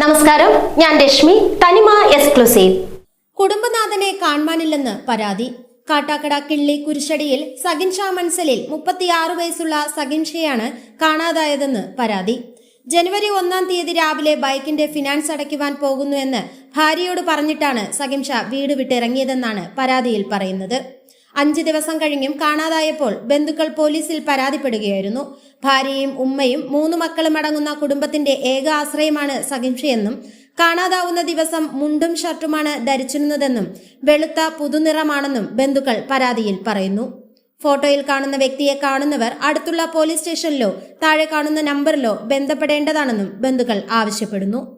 നമസ്കാരം. ഞാൻ രശ്മി. തനിമ എക്സ്ക്ലൂസീവ്. കുടുംബനാഥനെ കാണുവാനില്ലെന്ന് പരാതി. കാട്ടാക്കട കിള്ളി കുരിശടിയിൽ സഗിൻ ഷാ മൻസലിൽ മുപ്പത്തിയാറ് വയസ്സുള്ള സഗിൻ ഷെയാണ് കാണാതായതെന്ന് പരാതി. ജനുവരി ഒന്നാം തീയതി രാവിലെ ബൈക്കിന്റെ ഫിനാൻസ് അടയ്ക്കുവാൻ പോകുന്നുവെന്ന് ഭാര്യയോട് പറഞ്ഞിട്ടാണ് സഗിൻ ഷാ വീട് വിട്ടിറങ്ങിയതെന്നാണ് പരാതിയിൽ പറയുന്നത്. അഞ്ച് ദിവസം കഴിഞ്ഞും കാണാതായപ്പോൾ ബന്ധുക്കൾ പോലീസിൽ പരാതിപ്പെടുകയായിരുന്നു. ഭാര്യയും ഉമ്മയും മൂന്ന് മക്കളും അടങ്ങുന്ന കുടുംബത്തിന്റെ ഏക ആശ്രയമാണ് സഹിംഷയെന്നും കാണാതാവുന്ന ദിവസം മുണ്ടും ഷർട്ടുമാണ് ധരിച്ചിരുന്നതെന്നും വെളുത്ത പുതുനിറമാണെന്നും ബന്ധുക്കൾ പരാതിയിൽ പറയുന്നു. ഫോട്ടോയിൽ കാണുന്ന വ്യക്തിയെ കാണുന്നവർ അടുത്തുള്ള പോലീസ് സ്റ്റേഷനിലോ താഴെ കാണുന്ന നമ്പറിലോ ബന്ധപ്പെടേണ്ടതാണെന്നും ബന്ധുക്കൾ ആവശ്യപ്പെടുന്നു.